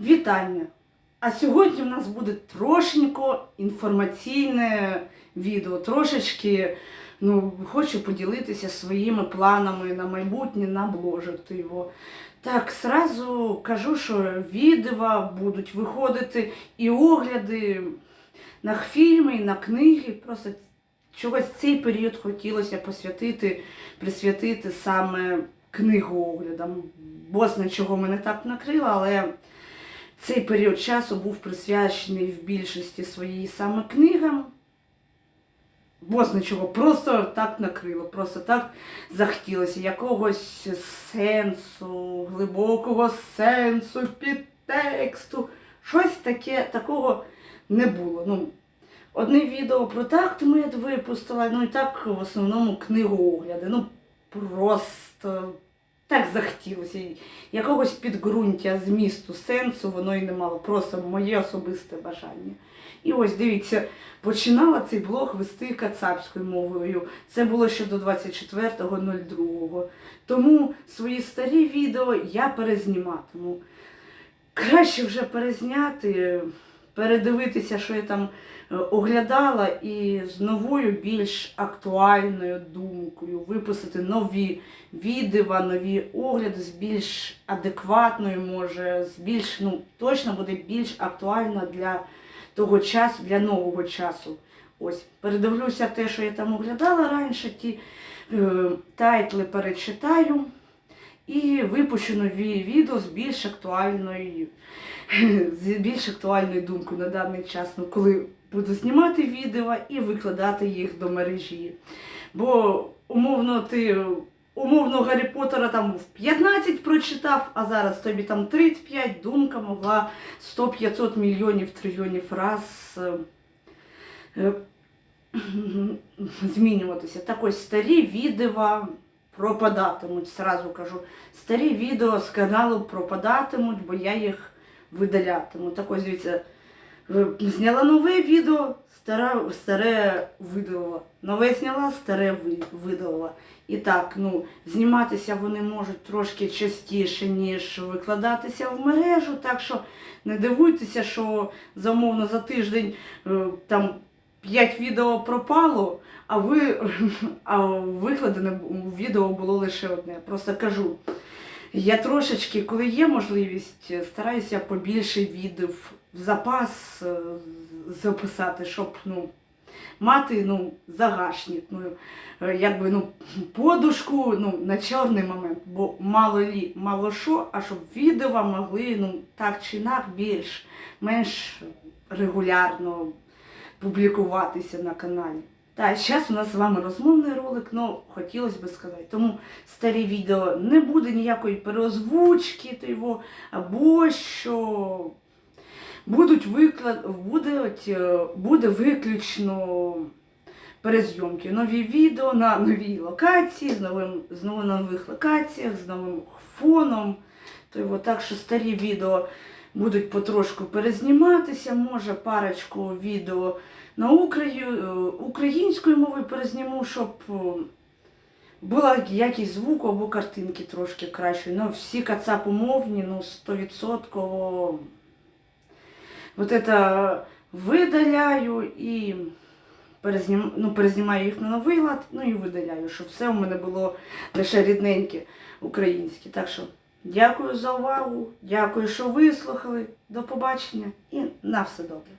Вітання! А сьогодні в нас буде трошенько інформаційне відео. Трошечки ну, хочу поділитися своїми планами на майбутнє, на бложити його. Так, сразу кажу, що відео будуть виходити і огляди на фільми, і на книги. Просто чогось цей період хотілося посвятити, присвятити саме книгооглядам. Бозна чого мене так накрило, але цей період часу був присвячений в більшості своїй саме книгам. Бозна чого, просто так накрило, просто так захотілося якогось сенсу, глибокого сенсу, підтексту. Щось таке, такого не було. Ну, одне відео про такт мед випустила, ну і так в основному книгоогляди. Ну, просто так захотілося. Якогось підґрунтя змісту, сенсу воно і не мало. Просто моє особисте бажання. І ось дивіться, починала цей блог вести кацапською мовою. Це було ще до 24.02. Тому свої старі відео я перезніматиму. Краще вже перезняти, передивитися, що я там е, оглядала, і з новою, більш актуальною думкою випустити нові відео, нові огляди з більш адекватною, може, з більш, ну, точно буде більш актуально для того часу, для нового часу. Ось, передивлюся те, що я там оглядала раніше, ті е, тайтли перечитаю. І випущу нові відео з більш актуальною, з більш актуальною думкою на даний час, ну, коли буду знімати відео і викладати їх до мережі. Бо умовно ти умовно Гаррі Поттера там в 15 прочитав, а зараз тобі там 35, думка могла 100-500 мільйонів трильйонів раз е, змінюватися. Так ось старі відео пропадатимуть, сразу кажу. Старі відео з каналу пропадатимуть, бо я їх видалятиму. Так ось дивіться, зняла нове відео, старе, старе видалила. Нове зняла, старе видалила. І так, ну, зніматися вони можуть трошки частіше, ніж викладатися в мережу. Так що не дивуйтеся, що за умовно за тиждень е, там 5 відео пропало, а ви а викладене відео було лише одне. Просто кажу. Я трошечки, коли є можливість, стараюся побільше відео в запас е, записати, щоб ну, мати ну, загашник, ну, е, якби, ну, подушку ну, на чорний момент, бо мало лі, мало що, а щоб відео могли ну, так чи інак більш менш регулярно публікуватися на каналі. Так, зараз у нас з вами розмовний ролик, ну хотілося б сказати. Тому старі відео не буде ніякої переозвучки того, або що будуть виклад... будуть, е, буде виключно перезйомки. Нові відео на новій локації, з новим з новим нових локаціях, з новим фоном. То його так що старі відео будуть потрошку перезніматися, може парочку відео на е, українською мовою перезніму, щоб е, була якість звуку або картинки трошки краще. Ну, всі кацапомовні, ну, 100% вот это видаляю і перезнім... ну, перезнімаю їх на новий лад, ну і видаляю, щоб все у мене було лише рідненьке українське. Так що дякую за увагу, дякую, що вислухали. До побачення і на все добре.